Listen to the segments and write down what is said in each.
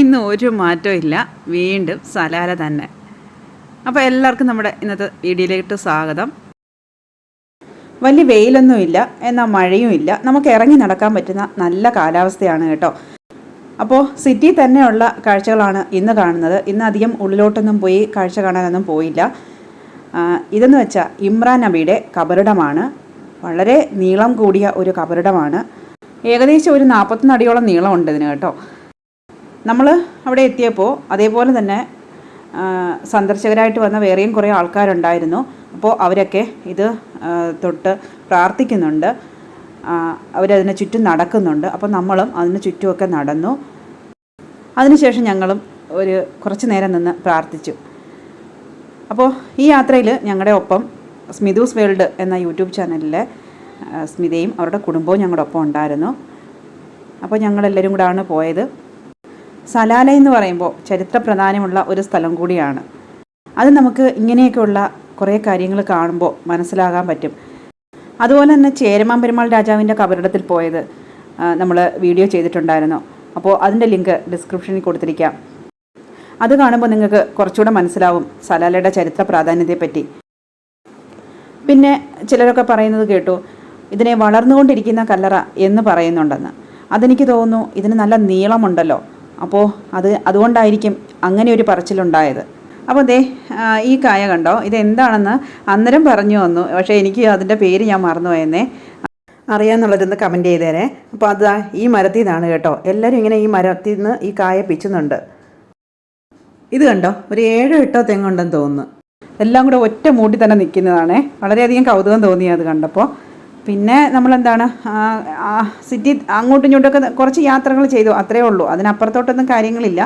ഇന്ന് ഒരു മാറ്റവും ഇല്ല. വീണ്ടും സലാല തന്നെ. അപ്പോൾ എല്ലാവർക്കും നമ്മുടെ ഇന്നത്തെ വീഡിയോയിലേക്ക് സ്വാഗതം. വലിയ വെയിലൊന്നുമില്ല എന്നാൽ മഴയും ഇല്ല. നമുക്ക് ഇറങ്ങി നടക്കാൻ പറ്റുന്ന നല്ല കാലാവസ്ഥയാണ് കേട്ടോ. അപ്പോൾ സിറ്റി തന്നെയുള്ള കാഴ്ചകളാണ് ഇന്ന് കാണുന്നത്. ഇന്ന് അധികം ഉള്ളിലോട്ടൊന്നും പോയി കാഴ്ച കാണാനൊന്നും പോയില്ല. ഇതെന്ന് വെച്ചാൽ ഇമ്രാൻ നബിയുടെ കബറിടമാണ്. വളരെ നീളം കൂടിയ ഒരു കബറിടമാണ്. ഏകദേശം ഒരു നാൽപ്പത്തൊന്ന് അടിയോളം നീളമുണ്ട് ഇതിന് കേട്ടോ. നമ്മൾ അവിടെ എത്തിയപ്പോൾ അതേപോലെ തന്നെ സന്ദർശകരായിട്ട് വന്ന വേറെയും കുറേ ആൾക്കാരുണ്ടായിരുന്നു. അപ്പോൾ അവരൊക്കെ ഇത് തൊട്ട് പ്രാർത്ഥിക്കുന്നുണ്ട്. അവരതിനു ചുറ്റും നടക്കുന്നുണ്ട്. അപ്പോൾ നമ്മളും അതിന് ചുറ്റുമൊക്കെ നടന്നു. അതിനുശേഷം ഞങ്ങളും ഒരു കുറച്ച് നേരം നിന്ന് പ്രാർത്ഥിച്ചു. അപ്പോൾ ഈ യാത്രയിൽ ഞങ്ങളുടെ ഒപ്പം സ്മിതൂസ് വേൾഡ് എന്ന യൂട്യൂബ് ചാനലിലെ സ്മിതയും അവരുടെ കുടുംബവും ഞങ്ങളുടെ ഒപ്പം ഉണ്ടായിരുന്നു. അപ്പോൾ ഞങ്ങളെല്ലാവരും കൂടാണ് പോയത്. സലാല എന്ന് പറയുമ്പോൾ ചരിത്ര പ്രധാനമുള്ള ഒരു സ്ഥലം കൂടിയാണ്. അത് നമുക്ക് ഇങ്ങനെയൊക്കെയുള്ള കുറേ കാര്യങ്ങൾ കാണുമ്പോൾ മനസ്സിലാകാൻ പറ്റും. അതുപോലെ തന്നെ ചേരമാൻ പെരുമാൾ രാജാവിന്റെ കബറിടത്തിൽ പോയത് നമ്മൾ വീഡിയോ ചെയ്തിട്ടുണ്ടായിരുന്നു. അപ്പോൾ അതിന്റെ ലിങ്ക് ഡിസ്ക്രിപ്ഷനിൽ കൊടുത്തിരിക്കാം. അത് കാണുമ്പോൾ നിങ്ങൾക്ക് കുറച്ചുകൂടെ മനസ്സിലാവും സലാലയുടെ ചരിത്ര പ്രാധാന്യത്തെപ്പറ്റി. പിന്നെ ചിലരൊക്കെ പറയുന്നത് കേട്ടു ഇതിനെ വളർന്നുകൊണ്ടിരിക്കുന്ന കല്ലറ എന്ന് പറയുന്നുണ്ടെന്ന്. അതെനിക്ക് തോന്നുന്നു ഇതിന് നല്ല നീളമുണ്ടല്ലോ. അപ്പോൾ അത് അതുകൊണ്ടായിരിക്കും അങ്ങനെ ഒരു പറച്ചിലുണ്ടായത്. അപ്പോൾ ദേ ഈ കായ കണ്ടോ? ഇത് എന്താണെന്ന് അന്നേരം പറഞ്ഞു വന്നു പക്ഷേ എനിക്ക് അതിന്റെ പേര് ഞാൻ മറന്നുപോയെന്നേ അറിയാമെന്നുള്ളതൊന്ന് കമന്റ് ചെയ്തേരെ. അപ്പോൾ അത് ഈ മരത്തിൽ നിന്നാണ് കേട്ടോ. എല്ലാവരും ഇങ്ങനെ ഈ മരത്തിൽ നിന്ന് ഈ കായ പിച്ചുന്നുണ്ട്. ഇത് കണ്ടോ? ഒരു ഏഴോ എട്ടോ തെങ്ങുണ്ടെന്ന് തോന്നുന്നു. എല്ലാം കൂടെ ഒറ്റ മൂടി തന്നെ നിൽക്കുന്നതാണേ. വളരെയധികം കൗതുകം തോന്നി അത് കണ്ടപ്പോൾ. പിന്നെ നമ്മളെന്താണ് സിറ്റി അങ്ങോട്ടും ഇങ്ങോട്ടൊക്കെ കുറച്ച് യാത്രകൾ ചെയ്തു അത്രേ ഉള്ളൂ. അതിനപ്പുറത്തോട്ടൊന്നും കാര്യങ്ങളില്ല.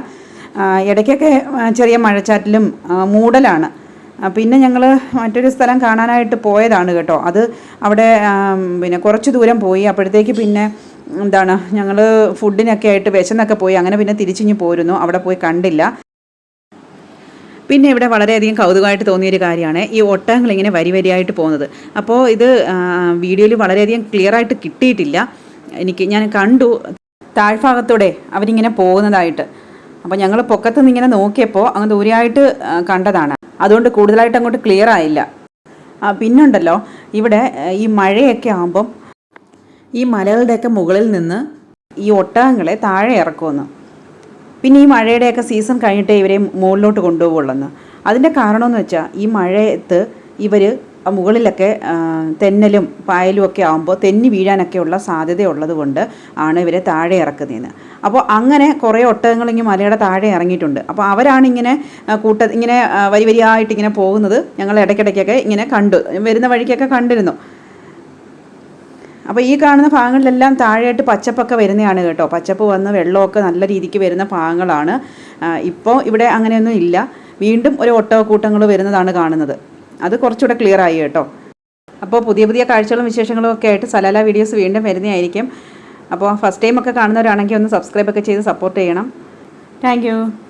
ഇടയ്ക്കൊക്കെ ചെറിയ മഴച്ചാറ്റിലും മൂടലാണ്. പിന്നെ ഞങ്ങൾ മറ്റൊരു സ്ഥലം കാണാനായിട്ട് പോയതാണ് കേട്ടോ. അത് അവിടെ പിന്നെ കുറച്ച് ദൂരം പോയി. അപ്പോഴത്തേക്ക് പിന്നെ എന്താണ് ഞങ്ങൾ ഫുഡിനൊക്കെ ആയിട്ട് വിശന്നൊക്കെ പോയി. അങ്ങനെ പിന്നെ തിരിച്ചിഞ്ഞ് പോരുന്നു. അവിടെ പോയി കണ്ടില്ല. പിന്നെ ഇവിടെ വളരെയധികം കൗതുകമായിട്ട് തോന്നിയൊരു കാര്യമാണ് ഈ ഒട്ടകങ്ങൾ ഇങ്ങനെ വരി വരിയായിട്ട് പോകുന്നത്. അപ്പോൾ ഇത് വീഡിയോയിൽ വളരെയധികം ക്ലിയർ ആയിട്ട് കിട്ടിയിട്ടില്ല. എനിക്ക് ഞാൻ കണ്ടു താഴ്ഭാഗത്തൂടെ അവരിങ്ങനെ പോകുന്നതായിട്ട്. അപ്പോൾ ഞങ്ങൾ പൊക്കത്ത് നിന്ന് ഇങ്ങനെ നോക്കിയപ്പോൾ അങ്ങ് ദൂരെയായിട്ട് കണ്ടതാണ്. അതുകൊണ്ട് കൂടുതലായിട്ട് അങ്ങോട്ട് ക്ലിയർ ആയില്ല. പിന്നുണ്ടല്ലോ ഇവിടെ ഈ മഴയൊക്കെ ആകുമ്പം ഈ മലകളുടെയൊക്കെ മുകളിൽ നിന്ന് ഈ ഒട്ടകങ്ങളെ താഴെ ഇറക്കുമെന്ന്. പിന്നെ ഈ മഴയുടെയൊക്കെ സീസൺ കഴിഞ്ഞിട്ടേ ഇവരെ മുകളിലോട്ട് കൊണ്ടുപോകുള്ളൂ അതിന്റെ കാരണമെന്ന് വെച്ചാൽ ഈ മഴയത്ത് ഇവർ മുകളിലൊക്കെ തെന്നലും പായലും ഒക്കെ ആകുമ്പോൾ തെന്നി വീഴാനൊക്കെയുള്ള സാധ്യതയുള്ളത് കൊണ്ട് ആണ് ഇവരെ താഴെ ഇറക്കുന്നതെന്ന്. അപ്പോൾ അങ്ങനെ കുറേ ഒട്ടകങ്ങൾ ഇങ്ങനെ മലയുടെ താഴെ ഇറങ്ങിയിട്ടുണ്ട്. അപ്പോൾ അവരാണ് ഇങ്ങനെ കൂട്ട ഇങ്ങനെ വരി വരിയായിട്ട് ഇങ്ങനെ പോകുന്നത്. ഞങ്ങൾ ഇടയ്ക്കിടയ്ക്കൊക്കെ ഇങ്ങനെ കണ്ടു. വരുന്ന വഴിക്കൊക്കെ കണ്ടിരുന്നു. അപ്പോൾ ഈ കാണുന്ന ഭാഗങ്ങളിലെല്ലാം താഴെയായിട്ട് പച്ചപ്പൊക്കെ വരുന്നതാണ് കേട്ടോ. പച്ചപ്പ് വന്ന് വെള്ളമൊക്കെ നല്ല രീതിക്ക് വരുന്ന ഭാഗങ്ങളാണ്. ഇപ്പോൾ ഇവിടെ അങ്ങനെയൊന്നും ഇല്ല. വീണ്ടും ഒരു ഒട്ടകക്കൂട്ടങ്ങൾ വരുന്നതാണ് കാണുന്നത്. അത് കുറച്ചുകൂടെ ക്ലിയർ ആയി കേട്ടോ. അപ്പോൾ പുതിയ പുതിയ കാഴ്ചകളും വിശേഷങ്ങളും ഒക്കെ ആയിട്ട് സലാല വീഡിയോസ് വീണ്ടും വരുന്നതായിരിക്കും. അപ്പോൾ ഫസ്റ്റ് ടൈം ഒക്കെ കാണുന്നവരാണെങ്കിൽ ഒന്ന് സബ്സ്ക്രൈബ് ഒക്കെ ചെയ്ത് സപ്പോർട്ട് ചെയ്യണം. താങ്ക്